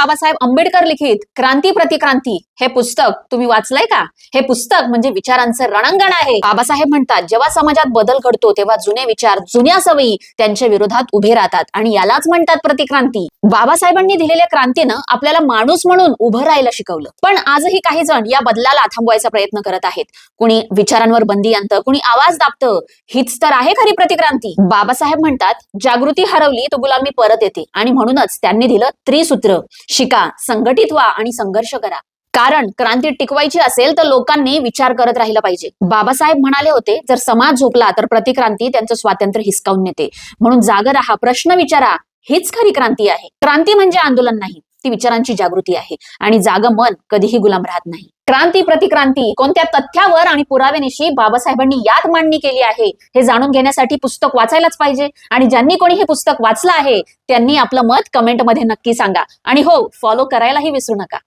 बाबासाहेब आंबेडकर लिखित क्रांती प्रतिक्रांती हे पुस्तक तुम्ही वाचलंय का? हे पुस्तक म्हणजे विचारांचं रणांगण आहे. बाबासाहेब म्हणतात जेव्हा समाजात बदल घडतो तेव्हा जुने विचार जुन्या सवयी त्यांच्या विरोधात उभे राहतात आणि यालाच म्हणतात प्रतिक्रांती बाबासाहेबांनी दिलेल्या क्रांतीनं आपल्याला माणूस म्हणून उभं राहायला शिकवलं. पण आजही काही जण या बदलाला थांबवायचा प्रयत्न करत आहेत. कुणी विचारांवर बंदी आणतं कुणी आवाज दाबतं हीच तर आहे खरी प्रतिक्रांती बाबासाहेब म्हणतात जागृती हरवली तो गुलामी परत येते. आणि म्हणूनच त्यांनी दिलं त्रिसूत्र. शिका संघटित व्हा आणि संघर्ष करा. कारण क्रांती टिकवायची असेल तर लोकांनी विचार करत राहिला पाहिजे. बाबासाहेब म्हणाले होते जर समाज झोपला तर प्रतिक्रांती त्यांचं स्वातंत्र्य हिसकावून नेते. म्हणून जाग राहा प्रश्न विचारा हीच खरी क्रांती आहे. क्रांती म्हणजे आंदोलन नाही ती विचारांची जागृती आहे. आणि जाग मन कधीही गुलाम राहत नाही. क्रांती प्रतिक्रांती कोणत्या तथ्यावर आणि पुराव्यानिशी बाबासाहेबांनी यात मांडणी केली आहे हे जाणून घेण्यासाठी पुस्तक वाचायलाच पाहिजे. आणि ज्यांनी कोणी हे पुस्तक वाचलं आहे त्यांनी आपलं मत कमेंटमध्ये नक्की सांगा. आणि हो फॉलो करायलाही विसरू नका.